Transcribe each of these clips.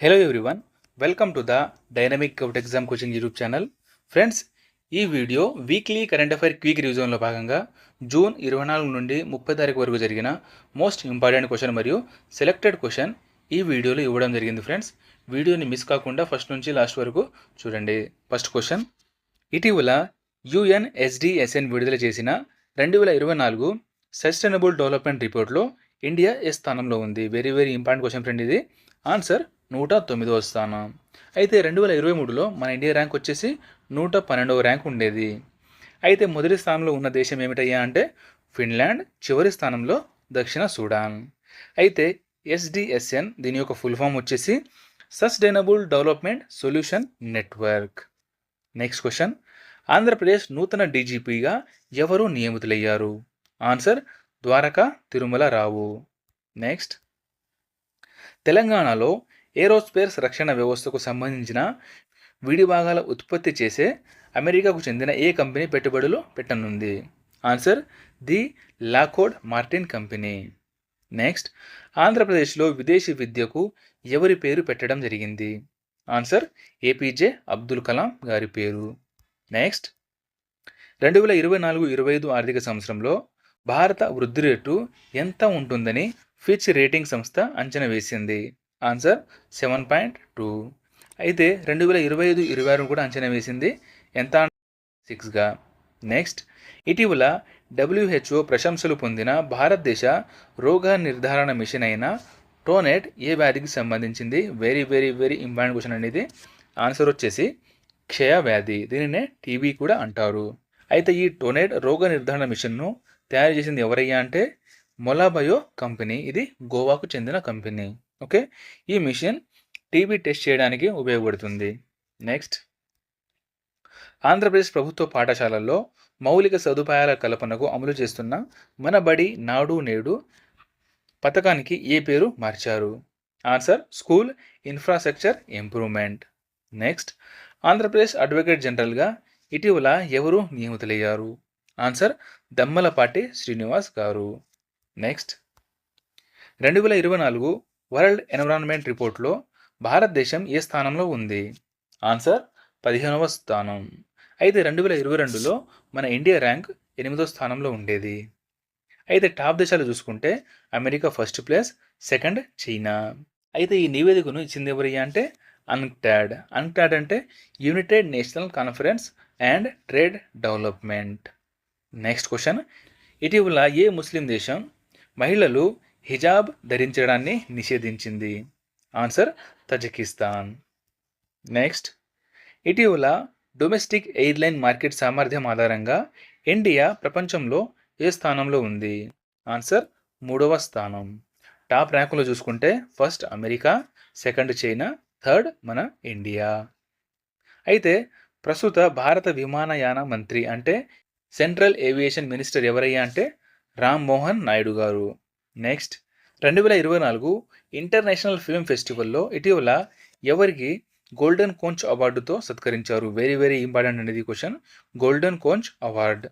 Hello everyone welcome to the dynamic కౌట్ exam coaching YouTube channel friends ఈ video weekly current affair quick రివిజన్లో భాగంగా June ఇరవై నాలుగు నుండి ముప్పై తారీఖు వరకు జరిగిన మోస్ట్ ఇంపార్టెంట్ క్వశ్చన్ మరియు సెలెక్టెడ్ క్వశ్చన్ ఈ వీడియోలో ఇవ్వడం జరిగింది ఫ్రెండ్స్ వీడియోని మిస్ కాకుండా ఫస్ట్ నుంచి లాస్ట్ వరకు చూడండి. ఫస్ట్ క్వశ్చన్ ఇటీవల యుఎన్ఎస్డిఎస్ఎన్ విడుదల చేసిన రెండు వేల ఇరవై నాలుగు సస్టైనబుల్ డెవలప్మెంట్ రిపోర్ట్లో ఇండియా ఏ స్థానంలో ఉంది? Very very important question friend ఇది. ఆన్సర్ నూట తొమ్మిదవ స్థానం. అయితే రెండు వేల ఇరవై మూడులో మన ఇండియా ర్యాంక్ వచ్చేసి నూట పన్నెండవ ర్యాంక్ ఉండేది. అయితే మొదటి స్థానంలో ఉన్న దేశం ఏమిటయ్యా అంటే ఫిన్లాండ్ చివరి స్థానంలో దక్షిణ సూడాన్. అయితే ఎస్డిఎస్ఎన్ దీని యొక్క ఫుల్ ఫామ్ వచ్చేసి sustainable development solution network. Next question. Andhra Pradesh నూతన డీజీపీగా ఎవరు నియమితులయ్యారు? Answer Dwaraka Tirumala Rao next. తెలంగాణలో ఏరోస్పేస్ రక్షణ వ్యవస్థకు సంబంధించిన విడి భాగాల ఉత్పత్తి చేసే అమెరికాకు చెందిన ఏ కంపెనీ పెట్టుబడులు పెట్టనుంది? Answer the Lockheed Martin company. Next ఆంధ్రప్రదేశ్లో విదేశీ విద్యకు ఎవరి పేరు పెట్టడం జరిగింది? ఆన్సర్ ఏపీజే అబ్దుల్ కలాం గారి పేరు. నెక్స్ట్ రెండు వేల ఇరవై నాలుగు ఇరవై ఐదు ఆర్థిక సంవత్సరంలో భారత వృద్ధి రేటు ఎంత ఉంటుందని ఫిచ్ రేటింగ్ సంస్థ అంచనా వేసింది? Answer seven point two. అయితే రెండు వేల ఇరవై ఐదు ఇరవై ఆరు కూడా అంచనా వేసింది. ఎంత సిక్స్గా నెక్స్ట్ ఇటీవల డబ్ల్యూహెచ్ఓ ప్రశంసలు పొందిన భారతదేశ రోగ నిర్ధారణ మిషన్ అయిన టోనెట్ ఏ వ్యాధికి సంబంధించింది? Very very very important question అనేది ఆన్సర్ వచ్చేసి క్షయ వ్యాధి. దీనినే టీబీ కూడా అంటారు. అయితే ఈ టోనెట్ రోగ నిర్ధారణ మిషన్ను తయారు చేసింది ఎవరయ్యా అంటే మొలాబయో కంపెనీ. ఇది గోవాకు చెందిన కంపెనీ. ఓకే? ఈ మిషన్ టీబీ టెస్ట్ చేయడానికి ఉపయోగపడుతుంది. నెక్స్ట్. ఆంధ్రప్రదేశ్ ప్రభుత్వ పాఠశాలల్లో మౌలిక సదుపాయాల కల్పనకు అమలు చేస్తున్న మన బడి నాడు నేడు పథకానికి ఏ పేరు మార్చారు? Answer school infrastructure improvement. Next. Andhra Pradesh advocate జనరల్గా ఇటీవల ఎవరు నియమితులయ్యారు? ఆన్సర్ దమ్మలపాటి శ్రీనివాస్ గారు. నెక్స్ట్. రెండు వేల ఇరవై నాలుగు వరల్డ్ ఎన్విరాన్మెంట్ రిపోర్ట్లో భారతదేశం ఏ స్థానంలో ఉంది? ఆన్సర్ పదిహేనవ స్థానం. అయితే రెండు వేల ఇరవై రెండులో మన ఇండియా ర్యాంక్ ఎనిమిదో స్థానంలో ఉండేది. అయితే టాప్ దేశాలు చూసుకుంటే America first place second China. అయితే ఈ నివేదికను ఇచ్చింది ఎవరి అంటే అన్క్టాడ్. అన్క్టాడ్ అంటే united national conference and trade development. Next question. ఇటీవల ఏ ముస్లిం దేశం మహిళలు హిజాబ్ ధరించడాన్ని నిషేధించింది. Answer Tajikistan. నెక్స్ట్ ఇటీవల డొమెస్టిక్ ఎయిర్లైన్ మార్కెట్ సామర్థ్యం ఆధారంగా ఇండియా ప్రపంచంలో ఏ స్థానంలో ఉంది? ఆన్సర్ మూడవ స్థానం. టాప్ ర్యాంకులో చూసుకుంటే first America second China third మన ఇండియా. అయితే ప్రస్తుత భారత విమానయాన మంత్రి అంటే సెంట్రల్ ఏవియేషన్ మినిస్టర్ ఎవరయ్యా అంటే రామ్ మోహన్ నాయుడు గారు. నెక్స్ట్ రెండు వేల ఇరవై నాలుగు ఇంటర్నేషనల్ ఫిల్మ్ ఫెస్టివల్లో ఇటీవల ఎవరికి గోల్డెన్ కోంచ్ అవార్డుతో సత్కరించారు? వెరీ వెరీ ఇంపార్టెంట్ అనేది question golden conch award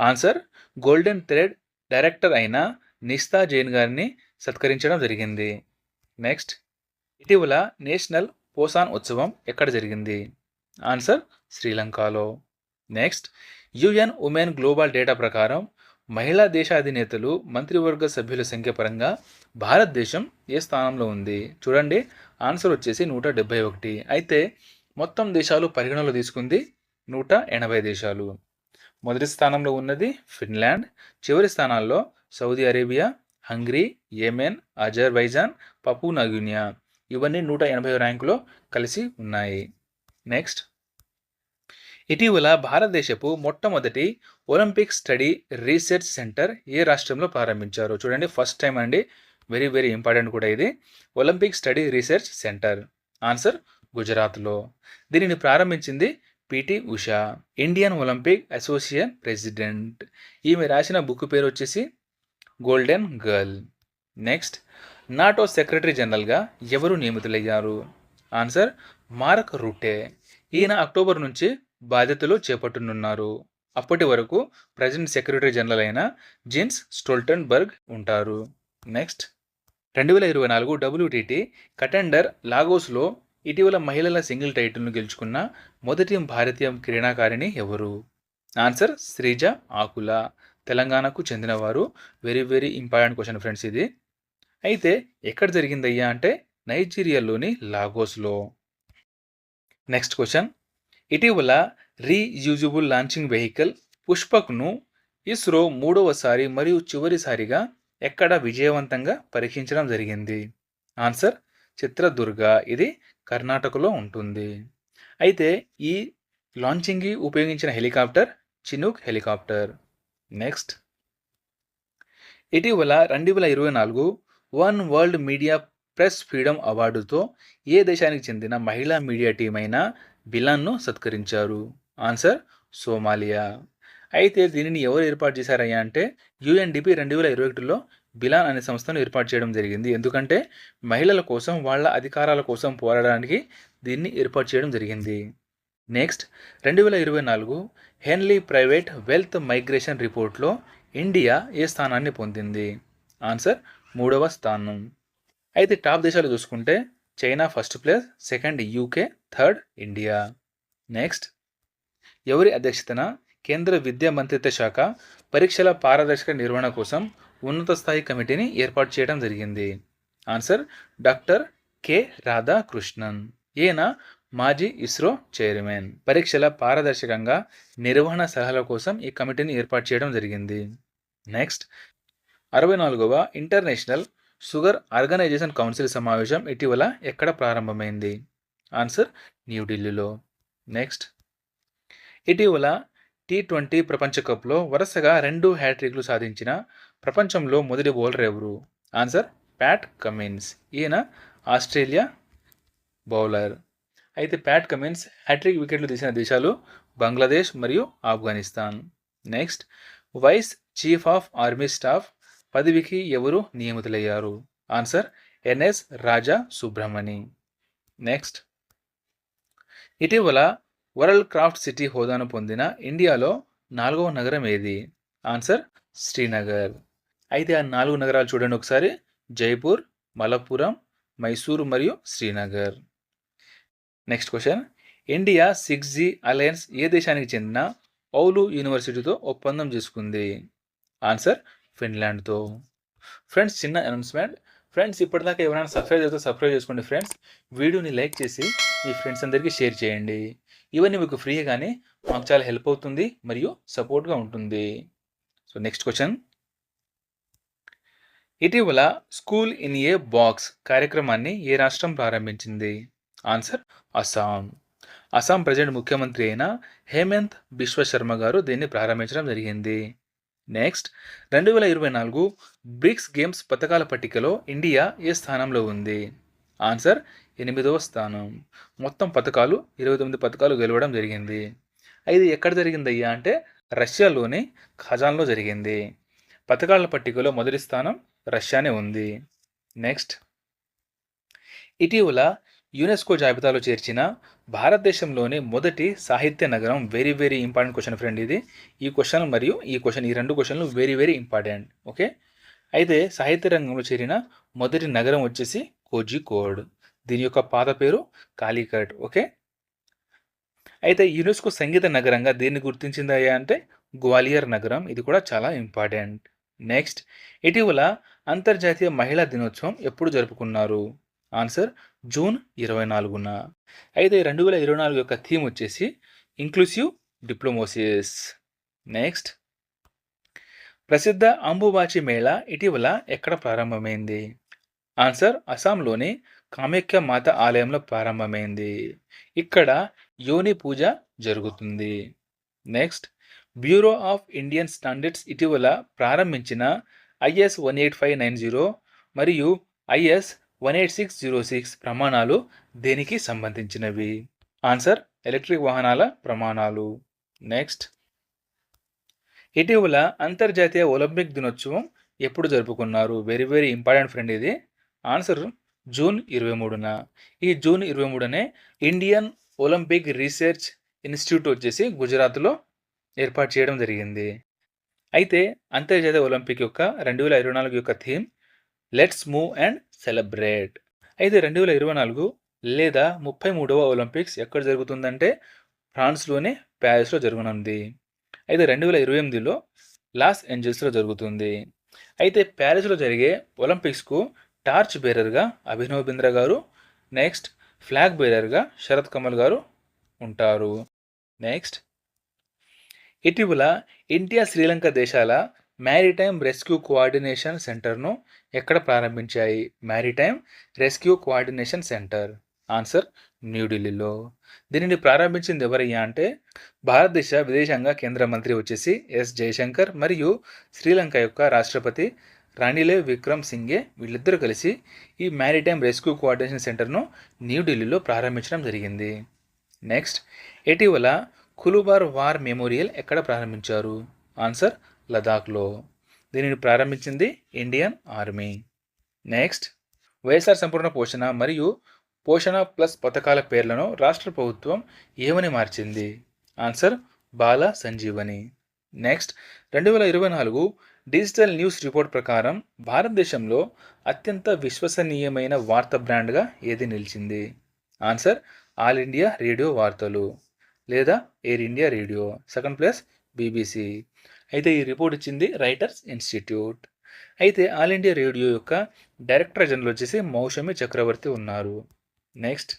answer golden thread director అయిన నిస్తా జైన్ గారిని సత్కరించడం జరిగింది. నెక్స్ట్ ఇటీవల నేషనల్ పోసాన్ ఉత్సవం ఎక్కడ జరిగింది? ఆన్సర్ శ్రీలంకలో next UN women global data ప్రకారం మహిళా దేశాధినేతలు మంత్రివర్గ సభ్యుల సంఖ్య పరంగా భారతదేశం ఏ స్థానంలో ఉంది? చూడండి ఆన్సర్ వచ్చేసి నూట డెబ్బై ఒకటి. అయితే మొత్తం దేశాలు పరిగణలో తీసుకుంది నూట ఎనభై దేశాలు. మొదటి స్థానంలో ఉన్నది ఫిన్లాండ్ చివరి స్థానాల్లో Saudi Arabia Hungary Yemen Azerbaijan Papua new Guinea. ఇవన్నీ నూట ఎనభై ర్యాంకులో కలిసి ఉన్నాయి. నెక్స్ట్. ఇటీవల భారతదేశపు మొట్టమొదటి ఒలింపిక్ స్టడీ రీసెర్చ్ సెంటర్ ఏ రాష్ట్రంలో ప్రారంభించారు చూడండి. ఫస్ట్ టైం అండి. వెరీ వెరీ ఇంపార్టెంట్ కూడా ఇది. Olympic study research centre. Answer గుజరాత్లో. దీనిని ప్రారంభించింది P T Usha Indian Olympic association president. ఈమె రాసిన బుక్ పేరు వచ్చేసి golden girl. Next NATO secretary జనరల్గా ఎవరు నియమితులయ్యారు? ఆన్సర్ మార్క్ రూటే. ఈయన అక్టోబర్ నుంచి బాధ్యతలు చేపట్టనున్నారు. అప్పటి వరకు ప్రజెంట్ సెక్రటరీ జనరల్ అయిన జిన్స్ స్టోల్టన్బర్గ్ ఉంటారు. నెక్స్ట్ రెండు వేల ఇరవై నాలుగు డబ్ల్యూటీటీ కటెండర్ లాగోస్లో ఇటీవల మహిళల సింగిల్ టైటిల్ను గెలుచుకున్న మొదటి భారతీయ క్రీడాకారిణి ఎవరు? ఆన్సర్ శ్రీజ ఆకుల. తెలంగాణకు చెందినవారు. Very very important question friends ఇది. అయితే ఎక్కడ జరిగిందయ్యా అంటే నైజీరియాలోని లాగోస్లో. నెక్స్ట్ క్వశ్చన్ ఇటీవల రీయూజబుల్ లాంచింగ్ వెహికల్ పుష్పక్ను ఇస్రో మూడవసారి మరియు చివరిసారిగా ఎక్కడ విజయవంతంగా పరీక్షించడం జరిగింది. ఆన్సర్ చిత్రదుర్గ. ఇది కర్ణాటకలో ఉంటుంది. అయితే ఈ లాంచింగ్కి ఉపయోగించిన హెలికాప్టర్ చినుక్ హెలికాప్టర్. నెక్స్ట్. ఇటీవల రెండు వేల ఇరవై నాలుగు one world media press freedom అవార్డుతో ఏ దేశానికి చెందిన మహిళా మీడియా టీం అయిన బిలాన్ను సత్కరించారు. Answer Somalia. అయితే దీనిని ఎవరు ఏర్పాటు చేశారయ్యా అంటే యుఎన్డిపి రెండు వేల ఇరవై ఒకటిలో బిలాన్ అనే సంస్థను ఏర్పాటు చేయడం జరిగింది. ఎందుకంటే మహిళల కోసం వాళ్ళ అధికారాల కోసం పోరాడడానికి దీన్ని ఏర్పాటు చేయడం జరిగింది. నెక్స్ట్ రెండు వేల ఇరవై నాలుగు హెన్లీ ప్రైవేట్ వెల్త్ మైగ్రేషన్ రిపోర్ట్లో ఇండియా ఏ స్థానాన్ని పొందింది? ఆన్సర్ మూడవ స్థానం. అయితే టాప్ దేశాలు చూసుకుంటే China first place second UK third India. Next ఎవరి అధ్యక్షతన కేంద్ర విద్యా మంత్రిత్వ శాఖ పరీక్షల పారదర్శక నిర్వహణ కోసం ఉన్నత స్థాయి కమిటీని ఏర్పాటు చేయడం జరిగింది. Answer doctor K. రాధాకృష్ణన్. ఈయన మాజీ ఇస్రో చైర్మన్. పరీక్షల పారదర్శకంగా నిర్వహణ సలహాల కోసం ఈ కమిటీని ఏర్పాటు చేయడం జరిగింది. నెక్స్ట్ అరవై నాలుగవ ఇంటర్నేషనల్ షుగర్ ఆర్గనైజేషన్ కౌన్సిల్ సమావేశం ఇటీవల ఎక్కడ ప్రారంభమైంది? ఆన్సర్ న్యూఢిల్లీలో నెక్స్ట్ ఇటీవల టీ ట్వంటీ ప్రపంచ కప్లో వరుసగా రెండు హ్యాట్రిక్లు సాధించిన ప్రపంచంలో మొదటి బౌలర్ ఎవరు? Answer Pat Cummins. ఈయన ఆస్ట్రేలియా బౌలర్. అయితే ప్యాట్ కమిన్స్ హ్యాట్రిక్ వికెట్లు తీసిన దేశాలు బంగ్లాదేశ్ మరియు Afghanistan. Next vice chief of army staff పదవికి ఎవరు నియమితులయ్యారు? Answer N S Raja Subramani next ఇటీవల వరల్డ్ క్రాఫ్ట్ సిటీ హోదాను పొందిన ఇండియాలో నాలుగవ నగరం ఏది? ఆన్సర్ శ్రీనగర్. అయితే ఆ నాలుగు నగరాలు చూడండి ఒకసారి. జైపూర్ మలప్పురం మైసూరు మరియు Srinagar. Next question India six G alliance ఏ దేశానికి చెందిన ఔలు యూనివర్సిటీతో ఒప్పందం చేసుకుంది? ఆన్సర్ ఫిన్లాండ్తో. ఫ్రెండ్స్ చిన్న అనౌన్స్మెంట్. ఫ్రెండ్స్ ఇప్పటిదాకా ఎవరైనా సబ్స్క్రైబ్ చేస్తే సబ్స్క్రైబ్ చేసుకోండి ఫ్రెండ్స్. వీడియోని లైక్ చేసి మీ ఫ్రెండ్స్ అందరికీ షేర్ చేయండి. ఇవన్నీ మీకు ఫ్రీగానే మాకు చాలా హెల్ప్ అవుతుంది మరియు సపోర్ట్గా ఉంటుంది. సో నెక్స్ట్ క్వశ్చన్ ఇటీవల స్కూల్ ఇన్ ఏ బాక్స్ కార్యక్రమాన్ని ఏ రాష్ట్రం ప్రారంభించింది? ఆన్సర్ అస్సాం అస్సాం ప్రజెంట్ ముఖ్యమంత్రి అయిన హేమంత్ బిశ్వ శర్మ గారు దీన్ని ప్రారంభించడం జరిగింది. నెక్స్ట్ రెండు వేల ఇరవై నాలుగు బ్రిక్స్ గేమ్స్ పథకాల పట్టికలో ఇండియా ఏ స్థానంలో ఉంది? ఆన్సర్ ఎనిమిదవ స్థానం. మొత్తం పథకాలు ఇరవై తొమ్మిది పథకాలు గెలవడం జరిగింది. ఇది ఎక్కడ జరిగిందయ్యా అంటే రష్యాలోని ఖజాన్లో జరిగింది. పథకాల పట్టికలో మొదటి స్థానం రష్యానే ఉంది. నెక్స్ట్. ఇటీవల యునెస్కో జాబితాలో చేర్చిన భారతదేశంలోని మొదటి సాహిత్య నగరం very very important question friend ఇది. ఈ క్వశ్చన్ మరియు ఈ క్వశ్చన్ ఈ రెండు క్వశ్చన్లు వెరీ వెరీ ఇంపార్టెంట్ ఓకే అయితే సాహిత్య రంగంలో చేరిన మొదటి నగరం వచ్చేసి కోజికోడ్. దీని యొక్క పాత పేరు కాళీఘట్ ఓకే? అయితే యునెస్కో సంగీత నగరంగా దీన్ని గుర్తించిందయ్యా అంటే గ్వాలియర్ నగరం. ఇది కూడా చాలా ఇంపార్టెంట్. నెక్స్ట్ ఇటీవల అంతర్జాతీయ మహిళా దినోత్సవం ఎప్పుడు జరుపుకున్నారు? ఆన్సర్ జూన్ ఇరవై నాలుగున అయితే రెండు వేల ఇరవై నాలుగు యొక్క థీమ్ వచ్చేసి ఇంక్లూసివ్ డిప్లొమోసిస్. నెక్స్ట్ ప్రసిద్ధ అంబుబాచి మేళా ఇటీవల ఎక్కడ ప్రారంభమైంది? ఆన్సర్ అస్సాంలోని కామాఖ్య మాత ఆలయంలో ప్రారంభమైంది. ఇక్కడ యోని పూజ జరుగుతుంది. Next bureau of Indian standards ఇటీవల ప్రారంభించిన IS one eight five nine zero మరియు IS one eight six zero six ప్రమాణాలు దేనికి సంబంధించినవి? ఆన్సర్ ఎలక్ట్రిక్ వాహనాల ప్రమాణాలు. నెక్స్ట్ ఇటీవల అంతర్జాతీయ ఒలింపిక్ దినోత్సవం ఎప్పుడు జరుపుకున్నారు? వెరీ వెరీ ఇంపార్టెంట్ ఫ్రెండ్ ఇది. ఆన్సర్ జూన్ ఇరవై మూడున. ఈ జూన్ ఇరవై మూడునే ఇండియన్ ఒలింపిక్ రీసెర్చ్ ఇన్స్టిట్యూట్ వచ్చేసి గుజరాత్లో ఏర్పాటు చేయడం జరిగింది. అయితే అంతర్జాతీయ ఒలింపిక్ యొక్క రెండు వేల ఇరవై నాలుగు యొక్క theme let's move and celebrate. అయితే రెండు వేల ఇరవై నాలుగు లేదా ముప్పై మూడవ ఒలింపిక్స్ ఎక్కడ జరుగుతుందంటే ఫ్రాన్స్లోని ప్యారిస్లో జరగనుంది. అయితే రెండు వేల ఇరవై ఎనిమిదిలో లాస్ ఏంజల్స్లో జరుగుతుంది. అయితే ప్యారిస్లో జరిగే ఒలింపిక్స్కు టార్చ్ బేరర్గా అభినవ్ బింద్రా గారు నెక్స్ట్ ఫ్లాగ్ బేరర్గా శరత్ కమల్ గారు ఉంటారు. నెక్స్ట్ ఇటీవల ఇండియా శ్రీలంక దేశాల మ్యారిటైమ్ రెస్క్యూ కోఆర్డినేషన్ సెంటర్ను ఎక్కడ ప్రారంభించాయి? Maritime rescue coordination centre. Answer న్యూఢిల్లీలో. దీనిని ప్రారంభించింది ఎవరయ్యా అంటే భారతదేశ విదేశాంగ కేంద్ర మంత్రి వచ్చేసి ఎస్ జయశంకర్ మరియు శ్రీలంక యొక్క రాష్ట్రపతి రాణిలే విక్రమ్ సింగే వీళ్ళిద్దరూ కలిసి ఈ మ్యారిటైమ్ రెస్క్యూ కోఆర్డినేషన్ సెంటర్ను న్యూఢిల్లీలో ప్రారంభించడం జరిగింది. నెక్స్ట్ ఇటీవల కులుబార్ వార్ మెమోరియల్ ఎక్కడ ప్రారంభించారు? ఆన్సర్ లదాఖ్లో దీనిని ప్రారంభించింది ఇండియన్ ఆర్మీ. నెక్స్ట్ వైఎస్ఆర్ సంపూర్ణ పోషణ మరియు పోషణ ప్లస్ పథకాల పేర్లను రాష్ట్ర ప్రభుత్వం ఏమని మార్చింది? ఆన్సర్ బాల సంజీవని. నెక్స్ట్ రెండు వేల ఇరవై నాలుగు డిజిటల్ న్యూస్ రిపోర్ట్ ప్రకారం భారతదేశంలో అత్యంత విశ్వసనీయమైన వార్త బ్రాండ్గా ఏది నిలిచింది? ఆన్సర్ ఆల్ ఇండియా రేడియో వార్తలు లేదా air India radio second place BBC. అయితే ఈ రిపోర్ట్ ఇచ్చింది రైటర్స్ ఇన్స్టిట్యూట్. అయితే ఆల్ ఇండియా రేడియో యొక్క డైరెక్టర్ జనరల్ వచ్చేసి మౌషమి చక్రవర్తి ఉన్నారు. నెక్స్ట్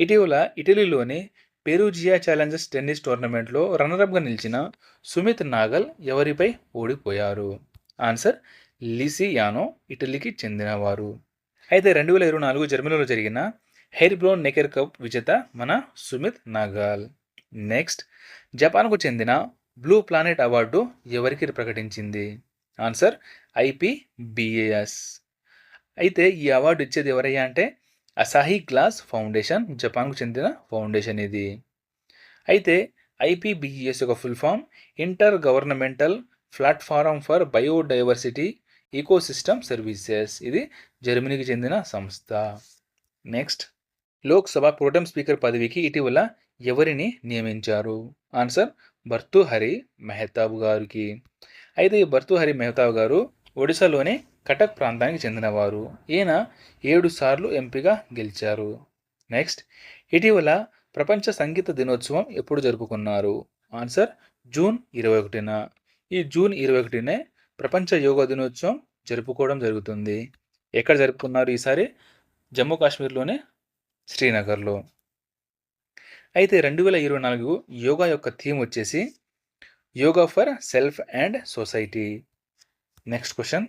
ఇటీవల ఇటలీలోని పెరూజియా ఛాలెంజర్స్ టెన్నిస్ టోర్నమెంట్లో రన్నరప్గా నిలిచిన సుమిత్ నాగల్ ఎవరిపై ఓడిపోయారు? ఆన్సర్ లిసియానో ఇటలీకి చెందినవారు. అయితే రెండు వేల ఇరవై నాలుగు జర్మనీలో జరిగిన హెయిర్ బ్రౌన్ నెకెర్ కప్ విజేత మన సుమిత్ నాగాల్. నెక్స్ట్ జపాన్కు చెందిన బ్లూ ప్లానెట్ అవార్డు ఎవరికి ప్రకటించింది? ఆన్సర్ ఐపీబీఏఎస్ అయితే ఈ అవార్డు ఇచ్చేది ఎవరయ్యా అంటే అసాహి గ్లాస్ ఫౌండేషన్ జపాన్కు చెందిన ఫౌండేషన్ ఇది. అయితే ఐపీబీఎస్ యొక్క full form inter governmental platform for biodiversity ecosystem services ఇది జర్మనీకి చెందిన సంస్థ. నెక్స్ట్ లోక్సభ ప్రోటెం స్పీకర్ పదవికి ఇటీవల ఎవరిని నియమించారు? ఆన్సర్ భర్తృహరి మెహతాబ్ గారికి. అయితే ఈ భర్తృహరి మెహతాబ్ గారు ఒడిశాలోని కటక్ ప్రాంతానికి చెందినవారు. ఈయన ఏడు సార్లు ఎంపీగా గెలిచారు. నెక్స్ట్ ఇటీవల ప్రపంచ సంగీత దినోత్సవం ఎప్పుడు జరుపుకున్నారు? ఆన్సర్ జూన్ ఇరవై ఒకటిన. ఈ జూన్ ఇరవై ఒకటినే ప్రపంచ యోగా దినోత్సవం జరుపుకోవడం జరుగుతుంది. ఎక్కడ జరుపుకున్నారు ఈసారి? జమ్మూ కాశ్మీర్లోనే శ్రీనగర్లో. అయితే రెండు వేల ఇరవై నాలుగు యోగా యొక్క థీమ్ వచ్చేసి yoga for self and society. Next question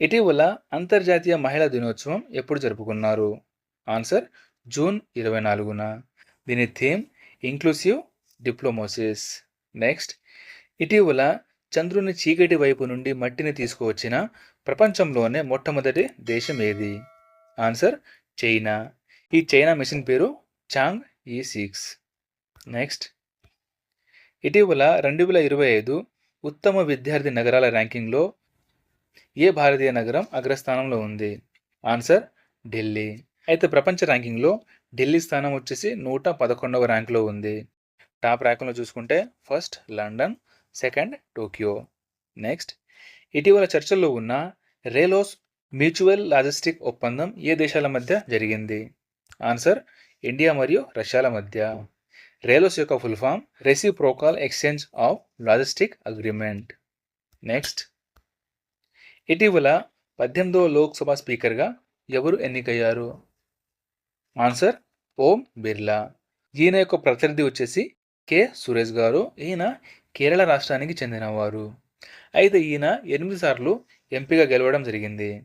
ఇటీవల అంతర్జాతీయ మహిళా దినోత్సవం ఎప్పుడు జరుపుకున్నారు? ఆన్సర్ జూన్ ఇరవై నాలుగున. దీని థీమ్ ఇంక్లూసివ్ డిప్లొమోసిస్. నెక్స్ట్ ఇటీవల చంద్రుని చీకటి వైపు నుండి మట్టిని తీసుకువచ్చిన ప్రపంచంలోనే మొట్టమొదటి దేశం ఏది? Answer China. ఈ చైనా మిషన్ పేరు చాంగ్ ఈ సిక్స్. నెక్స్ట్ ఇటీవల రెండు వేల ఇరవై ఐదు ఉత్తమ విద్యార్థి నగరాల ర్యాంకింగ్లో ఏ భారతీయ నగరం అగ్రస్థానంలో ఉంది? ఆన్సర్ ఢిల్లీ. అయితే ప్రపంచ ర్యాంకింగ్లో ఢిల్లీ స్థానం వచ్చేసి నూట పదకొండవ ర్యాంక్లో ఉంది. టాప్ ర్యాంకులో చూసుకుంటే first London second Tokyo. Next ఇటీవల చర్చల్లో ఉన్న రేలోస్ మ్యూచువల్ లాజిస్టిక్ ఒప్పందం ఏ దేశాల మధ్య జరిగింది? ఆన్సర్ ఇండియా మరియు రష్యాల మధ్య. రేలోస్ యొక్క full form reciprocal exchange of logistic agreement. Next ఇటీవల పద్దెనిమిదవ లోక్సభ స్పీకర్గా ఎవరు ఎన్నికయ్యారు? ఆన్సర్ ఓం బిర్లా. ఈయన యొక్క ప్రతినిధి వచ్చేసి కె. సురేష్ గారు. ఈయన కేరళ రాష్ట్రానికి చెందినవారు. అయితే ఈయన ఎనిమిది సార్లు ఎంపీగా గెలవడం జరిగింది.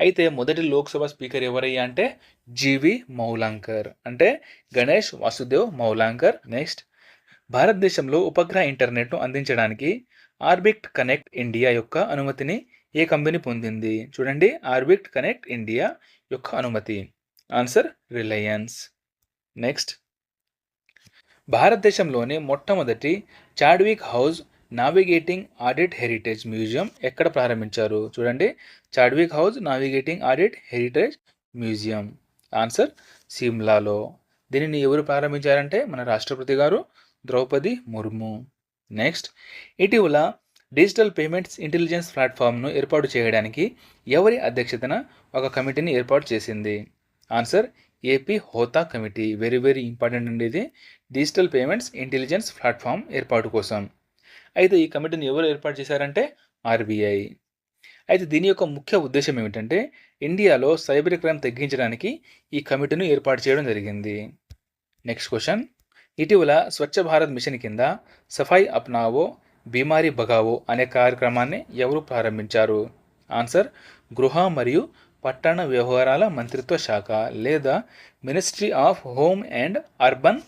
అయితే మొదటి లోక్సభ స్పీకర్ ఎవరయ్యా అంటే జీవి మౌలాంకర్. అంటే గణేష్ వాసుదేవ్ మౌలాంకర్. నెక్స్ట్ భారతదేశంలో ఉపగ్రహ ఇంటర్నెట్ను అందించడానికి ఆర్బిట్ కనెక్ట్ ఇండియా యొక్క అనుమతిని ఏ కంపెనీ పొందింది? చూడండి ఆర్బిట్ కనెక్ట్ ఇండియా యొక్క అనుమతి. ఆన్సర్ రిలయన్స్. నెక్స్ట్. భారతదేశంలోని మొట్టమొదటి Chadwick house navigating audit heritage museum ఎక్కడ ప్రారంభించారు? చూడండి Chadwick house navigating audit heritage museum. Answer సిమ్లాలో. దీనిని ఎవరు ప్రారంభించారంటే మన రాష్ట్రపతి గారు ద్రౌపది ముర్ము. నెక్స్ట్. ఇటీవల డిజిటల్ పేమెంట్స్ ఇంటెలిజెన్స్ ప్లాట్ఫామ్ను ఏర్పాటు చేయడానికి ఎవరి అధ్యక్షతన ఒక కమిటీని ఏర్పాటు చేసింది? Answer A P Hota committee. Very very important అండి ఇది. డిజిటల్ పేమెంట్స్ ఇంటెలిజెన్స్ ప్లాట్ఫామ్ ఏర్పాటు కోసం. అయితే ఈ కమిటీని ఎవరు ఏర్పాటు చేశారంటే ఆర్బీఐ. అయితే దీని యొక్క ముఖ్య ఉద్దేశం ఏమిటంటే ఇండియాలో సైబర్ క్రైమ్ తగ్గించడానికి ఈ కమిటీని ఏర్పాటు చేయడం జరిగింది. Next question. ఇటీవల స్వచ్ఛ భారత్ మిషన్ కింద సఫాయి అప్నావో బీమారీ బగావో అనే కార్యక్రమాన్ని ఎవరు ప్రారంభించారు? ఆన్సర్ గృహ మరియు పట్టణ వ్యవహారాల మంత్రిత్వ శాఖ లేదా ministry of home and urban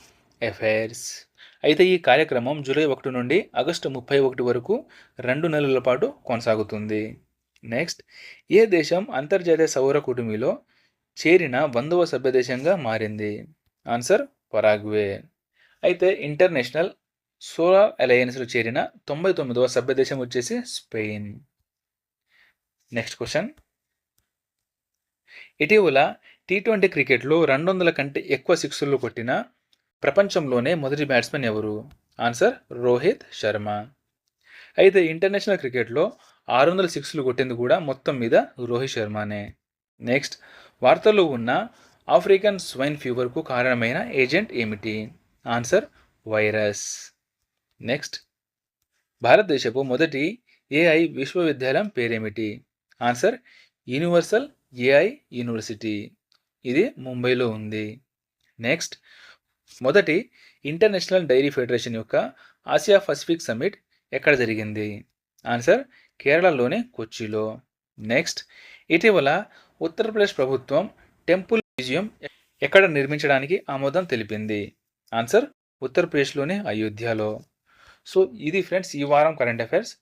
affairs. అయితే ఈ కార్యక్రమం జూలై ఒకటి నుండి ఆగస్టు ముప్పై ఒకటి వరకు రెండు నెలల పాటు కొనసాగుతుంది. నెక్స్ట్ ఏ దేశం అంతర్జాతీయ సౌర కుటుంబిలో చేరిన వందవ సభ్యదేశంగా మారింది? Answer Paraguay. అయితే ఇంటర్నేషనల్ సోలార్ అలయన్స్లో చేరిన తొంభై తొమ్మిదవ సభ్యదేశం వచ్చేసి స్పెయిన్. Next question. ఇటీవల టీ ట్వంటీ క్రికెట్లో రెండు వందల కంటే ఎక్కువ సిక్స్లు కొట్టిన ప్రపంచంలోనే మొదటి బ్యాట్స్మెన్ ఎవరు? ఆన్సర్ రోహిత్ శర్మ. అయితే ఇంటర్నేషనల్ క్రికెట్లో ఆరు వందల సిక్స్లు కొట్టింది కూడా మొత్తం మీద రోహిత్ శర్మనే. నెక్స్ట్ వార్తల్లో ఉన్న ఆఫ్రికన్ స్వైన్ ఫీవర్కు కారణమైన ఏజెంట్ ఏమిటి? Answer virus. నెక్స్ట్. భారతదేశపు మొదటి ఏఐ విశ్వవిద్యాలయం పేరేమిటి? Answer universal AI university. ఇది ముంబైలో ఉంది. నెక్స్ట్ మొదటి ఇంటర్నేషనల్ డైరీ ఫెడరేషన్ యొక్క ఆసియా పసిఫిక్ సమ్మిట్ ఎక్కడ జరిగింది? ఆన్సర్ కేరళలోని కొచ్చిలో. నెక్స్ట్ ఇటీవల ఉత్తరప్రదేశ్ ప్రభుత్వం టెంపుల్ మ్యూజియం ఎక్కడ నిర్మించడానికి ఆమోదం తెలిపింది? ఆన్సర్ ఉత్తరప్రదేశ్లోని అయోధ్యలో. సో ఇది ఫ్రెండ్స్ ఈ వారం కరెంట్ అఫైర్స్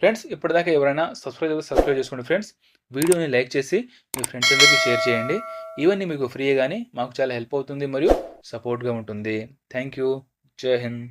ఫ్రెండ్స్ ఇప్పటిదాకా ఎవరైనా సబ్స్క్రైబ్ సబ్స్క్రైబ్ చేసుకోండి ఫ్రెండ్స్. వీడియోని లైక్ చేసి మీ ఫ్రెండ్స్ అందరికీ షేర్ చేయండి. ఇవన్నీ మీకు ఫ్రీ కానీ మాకు చాలా హెల్ప్ అవుతుంది మరియు సపోర్ట్గా ఉంటుంది. థ్యాంక్ యూ జై హింద్.